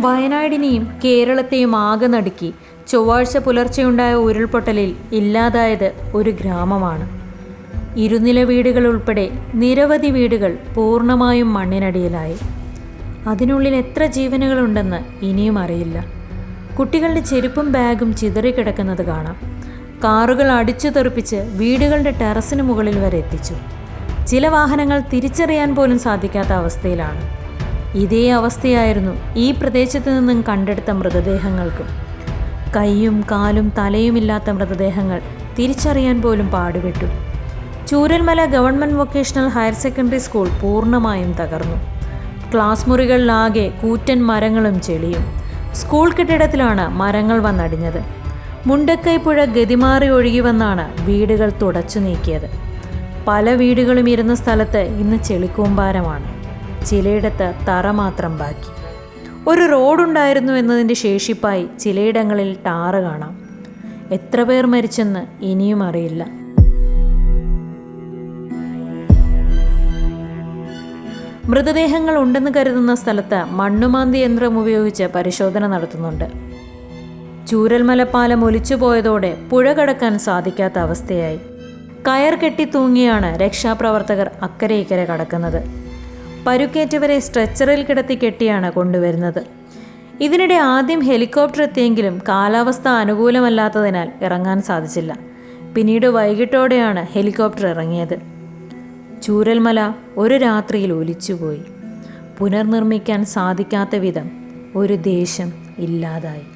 വയനാടിനെയും കേരളത്തെയും ആകെ നടുക്കി ചൊവ്വാഴ്ച പുലർച്ചെയുണ്ടായ ഉരുൾപൊട്ടലിൽ ഇല്ലാതായത് ഒരു ഗ്രാമമാണ്. ഇരുനില വീടുകൾ ഉൾപ്പെടെ നിരവധി വീടുകൾ പൂർണമായും മണ്ണിനടിയിലായി. അതിനുള്ളിൽ എത്ര ജീവനുകളുണ്ടെന്ന് ഇനിയും അറിയില്ല. കുട്ടികളുടെ ചെരുപ്പും ബാഗും ചിതറിക്കിടക്കുന്നത് കാണാം. കാറുകൾ അടിച്ചു തെറിപ്പിച്ച് വീടുകളുടെ ടെറസിന് മുകളിൽ വരെ എത്തിച്ചു. ചില വാഹനങ്ങൾ തിരിച്ചറിയാൻ പോലും സാധിക്കാത്ത അവസ്ഥയിലാണ്. ഇതേ അവസ്ഥയായിരുന്നു ഈ പ്രദേശത്ത് നിന്നും കണ്ടെടുത്ത മൃതദേഹങ്ങൾക്കും. കൈയും കാലും തലയുമില്ലാത്ത മൃതദേഹങ്ങൾ തിരിച്ചറിയാൻ പോലും പാടുപെട്ടു. Chooralmala government vocational higher secondary school പൂർണമായും തകർന്നു. ക്ലാസ് മുറികളിലാകെ കൂറ്റൻ മരങ്ങളും ചെളിയും. സ്കൂൾ കെട്ടിടത്തിലാണ് മരങ്ങൾ വന്നടിഞ്ഞത്. മുണ്ടക്കൈ പുഴ ഗതിമാറി ഒഴുകി വന്നാണ് വീടുകൾ തുടച്ചു നീക്കിയത്. പല വീടുകളും ഇരുന്ന സ്ഥലത്ത് ഇന്ന് ചെളിക്കൂമ്പാരമാണ് ചിലയിടത്ത് തറ മാത്രം ബാക്കി. ഒരു റോഡുണ്ടായിരുന്നു എന്നതിന്റെ ശേഷിപ്പായി ചിലയിടങ്ങളിൽ ടാറ് കാണാം. എത്ര പേർ മരിച്ചെന്ന് ഇനിയും അറിയില്ല. മൃതദേഹങ്ങൾ ഉണ്ടെന്ന് കരുതുന്ന സ്ഥലത്ത് മണ്ണുമാന്തി യന്ത്രം ഉപയോഗിച്ച് പരിശോധന നടത്തുന്നുണ്ട്. ചൂരൽമലപ്പാലം ഒലിച്ചുപോയതോടെ പുഴ കടക്കാൻ സാധിക്കാത്ത അവസ്ഥയായി. കയർ കെട്ടി തൂങ്ങിയാണ് രക്ഷാപ്രവർത്തകർ അക്കരെ ഇക്കരെ കടക്കുന്നത്. പരുക്കേറ്റവരെ സ്ട്രെച്ചറിൽ കിടത്തി കെട്ടിയാണ് കൊണ്ടുവരുന്നത്. ഇതിനിടെ ആദ്യം ഹെലികോപ്റ്റർ എത്തിയെങ്കിലും കാലാവസ്ഥ അനുകൂലമല്ലാത്തതിനാൽ ഇറങ്ങാൻ സാധിച്ചില്ല. പിന്നീട് വൈകിട്ടോടെയാണ് ഹെലികോപ്റ്റർ ഇറങ്ങിയത്. ചൂരൽമല ഒരു രാത്രിയിൽ ഒലിച്ചുപോയി. പുനർനിർമ്മിക്കാൻ സാധിക്കാത്ത വിധം ഒരു ദേശം ഇല്ലാതായി.